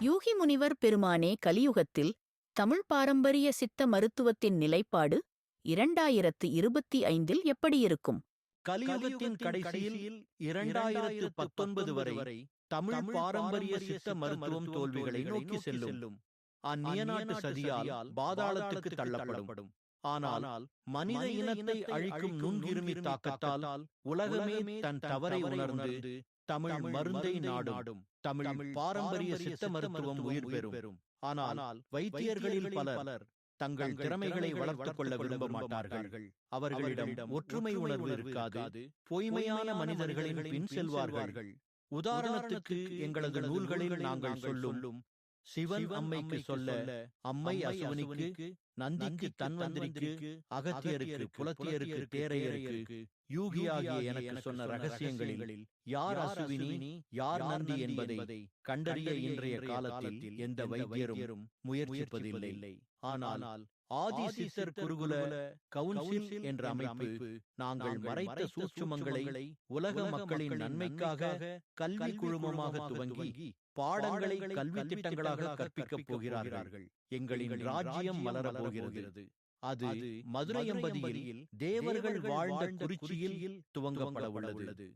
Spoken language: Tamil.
யூகி முனிவர் பெருமானே கலியுகத்தில் தமிழ் பாரம்பரிய சித்த மருத்துவத்தின் நிலைப்பாடு இரண்டாயிரத்து இருபத்தி ஐந்தில் எப்படியிருக்கும்? கலியுகத்தின் கடைசியில் இரண்டாயிரத்து பத்தொன்பது வரை தமிழ் பாரம்பரிய சித்த மருத்துவம் தோல்விகளை நோக்கி செல்லும். அந்நியநாட்டு சதியால் பாதாளத்துக்கு தள்ளப்படும். ஆனால் மனித இனத்தை அழிக்கும் நுண்கிருமி தாக்கத்தால் உலகமே தன் தவறை உணர்ந்து தமிழ் மருந்தை நாடும். தமிழ் பாரம்பரிய சித்த மருத்துவம் உயிர் பெறும். ஆனால் வைத்தியர்களில் பலர் தங்கள் திறமைகளை வளர்த்துக் கொள்ள விரும்ப மாட்டார்கள். அவர்களிடம் ஒற்றுமை உணர்வு இருக்காது. பொய்மையான மனிதர்களின் பின் செல்வார்கள். உதாரணத்துக்கு எங்களது நூல்களில் நாங்கள் சொல்லும் சிவன் அம்மைக்கு சொல்ல அம்மை அசுவனிக்கு நந்திக்கு தன்வந்திரிக்கு அகத்தியருக்கு புலத்தியருக்கு தேரையருக்கு யூகியாகிய எனக்கு சொன்ன ரகசியங்களில் யார் அசுவினி யார் நந்தி என்பதை கண்டறிய இன்றைய காலத்தில் எந்த வைத்தியரும் முயற்சிப்பதில்லை. ஆனால் ஆதி சித்தர் குருகுல கவுன்சில் என்ற அமைப்பு நாங்கள் மறைத்த சூட்சுமங்களை உலக மக்களின் நன்மைக்காக கல்வி குழுமமாக துவங்கி பாடங்களை கல்வி திட்டங்களாக கற்பிக்கப் போகிறார்கள். எங்களின் ராஜ்யம் மலரப் போகிறது அது மதுரை எம்பதியில் தேவர்கள் வாழ்ந்த குறிச்சியில் துவங்கப்பட உள்ளது